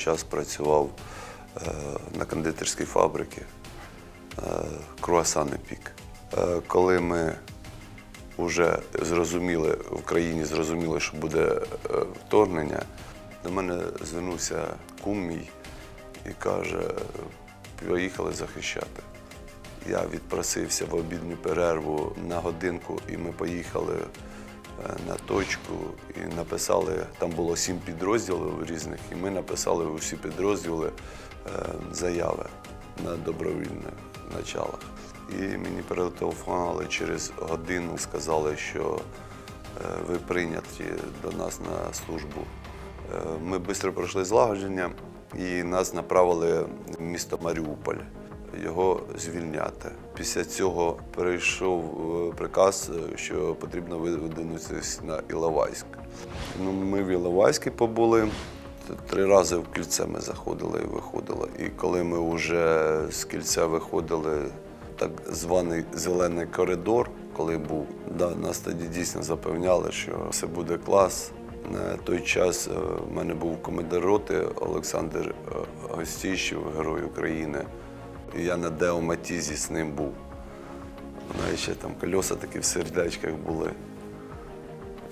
час працював е, на кондитерській фабриці е, круасани пік. Е, Коли ми вже зрозуміли, в країні зрозуміли, що буде вторгнення, до мене звернувся кум мій і каже, поїхали захищати. Я відпросився в обідню перерву на годинку, і ми поїхали на точку і написали, там було сім підрозділів різних, і ми написали у всі підрозділи е, заяви на добровільних началах. І мені перетелефонували через годину, сказали, що е, ви прийняті до нас на службу. Е, Ми швидко пройшли злагодження і нас направили в місто Маріуполь його звільняти. Після цього перейшов е, приказ, е, що потрібно видвинутися на Іловайськ. Ну, ми в Іловайську побули. Три рази в кільце ми заходили і виходили. І коли ми вже з кільця виходили, так званий зелений коридор, коли був, да, нас тоді дійсно запевняли, що все буде клас. На той час е, в мене був командир роти Олександр е, Герой України. Я на Део Матізі з ним був. Вона ще там кольоса такі в сердечках були.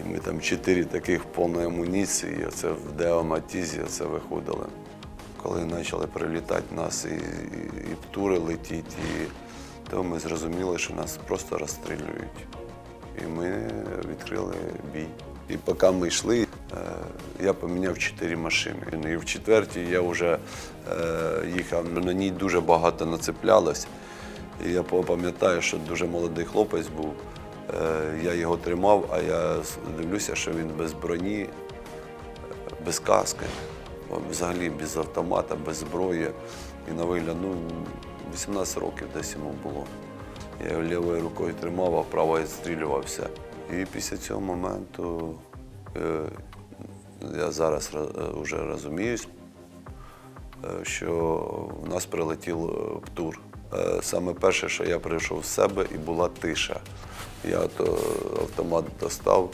І ми там чотири таких повної амуніції, і оце в Део Матізі оце виходили. Коли почали прилітати нас і, і, і птури летіть, і, то ми зрозуміли, що нас просто розстрілюють. І ми відкрили бій. І поки ми йшли, я поміняв чотири машини. І в четвертій я вже е, їхав, на ній дуже багато нацеплялось. І я пам'ятаю, що дуже молодий хлопець був. Е, Я його тримав, а я дивлюся, що він без броні, е, без каски, взагалі без автомата, без зброї. І на вигляд, ну, 18 років десь йому було. Я лівою рукою тримав, а правою відстрілювався. І після цього моменту е, я зараз вже розуміюсь, е, що в нас прилетів е, птур. Е, Саме перше, що я прийшов в себе, і була тиша. Я то автомат достав,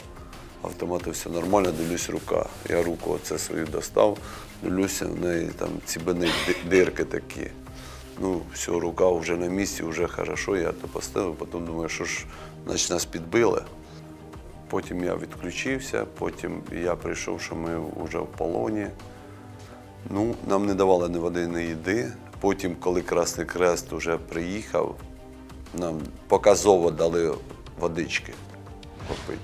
автомату все нормально, дивлюсь рука. Я руку оце свою достав, дивлюся, в неї там цібини дирки такі. Ну, все, рука вже на місці, вже хорошо, я то поставив, потім думаю, що ж, значить нас підбили. Потім я відключився, потім я прийшов, що ми вже в полоні. Ну, нам не давали ні води, ні їди. Потім, коли Красний Крест вже приїхав, нам показово дали водички попити.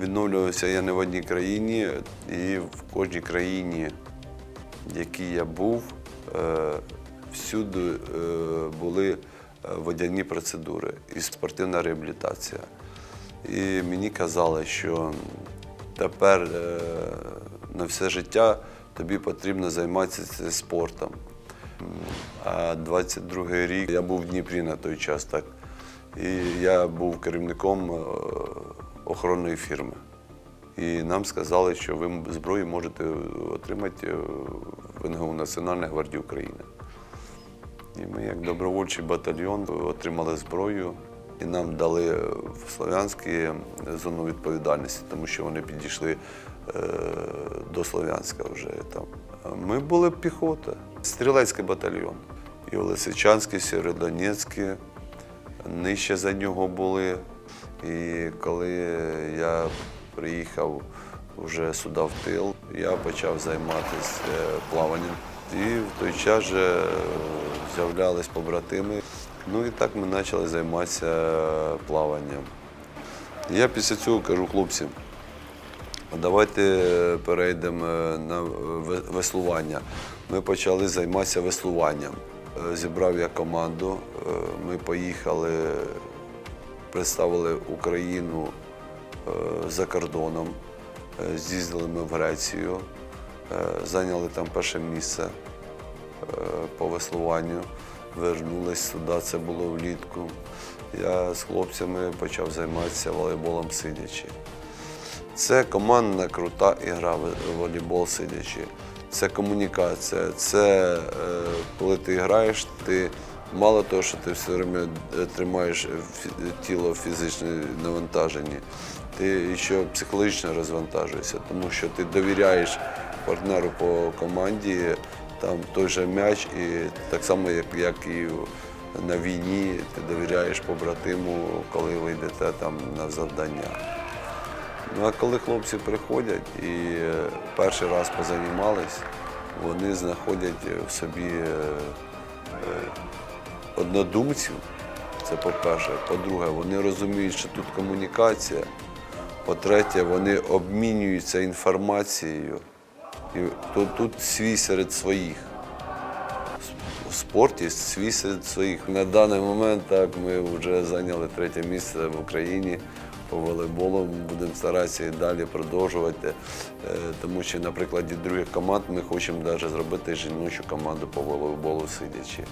Відновлювався я не в одній країні, і в кожній країні, в якій я був, е, всюди е, були е, водяні процедури і спортивна реабілітація. І мені казали, що тепер е, на все життя тобі потрібно займатися спортом. А 22-й рік я був в Дніпрі на той час, так. І я був керівником е, охоронної фірми. І нам сказали, що ви зброю можете отримати е, в НГУ Національної гвардії України. І ми, як добровольчий батальйон, отримали зброю і нам дали в Слов'янській зону відповідальності, тому що вони підійшли е, до Слов'янська вже там. Ми були піхота, стрілецький батальйон. І в Лисичанській, Сєвєродонецькій, нижче за нього були. І коли я приїхав вже сюди в тил, я почав займатися е, плаванням. І в той час же е, з'являлись побратими. Ну і так ми почали займатися плаванням. Я після цього кажу хлопцям, давайте перейдемо на веслування. Ми почали займатися веслуванням. Е, Зібрав я команду, е, ми поїхали, представили Україну е, за кордоном. З'їздили ми в Грецію, зайняли там перше місце по веслуванню. Вернулись сюди, це було влітку. Я з хлопцями почав займатися волейболом сидячи. Це командна крута ігра волейбол сидячи. Це комунікація. Це е, коли ти граєш, ти мало того, що ти все время е, тримаєш тіло в фізичному навантаженні, ти ще психологічно розвантажуєшся, тому що ти довіряєш партнеру по команді там той же м'яч, і так само, як, як і на війні, ти довіряєш побратиму, коли ви йдете там на завдання. Ну а коли хлопці приходять і е, перший раз позанімались, вони знаходять в собі е, е, однодумців. Це по-перше. По-друге, вони розуміють, що тут комунікація. По-третє, вони обмінюються інформацією. І тут, тут свій серед своїх. В спорті свій серед своїх. На даний момент так ми вже зайняли третє місце в Україні по волейболу. Будемо старатися і далі продовжувати, е, тому що на прикладі других команд ми хочемо навіть зробити жіночу команду по волейболу сидячи.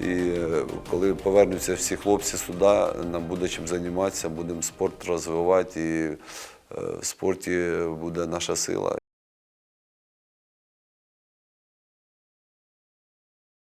І е, коли повернуться всі хлопці сюди, нам буде чим займатися, будемо спорт розвивати і е, в спорті буде наша сила.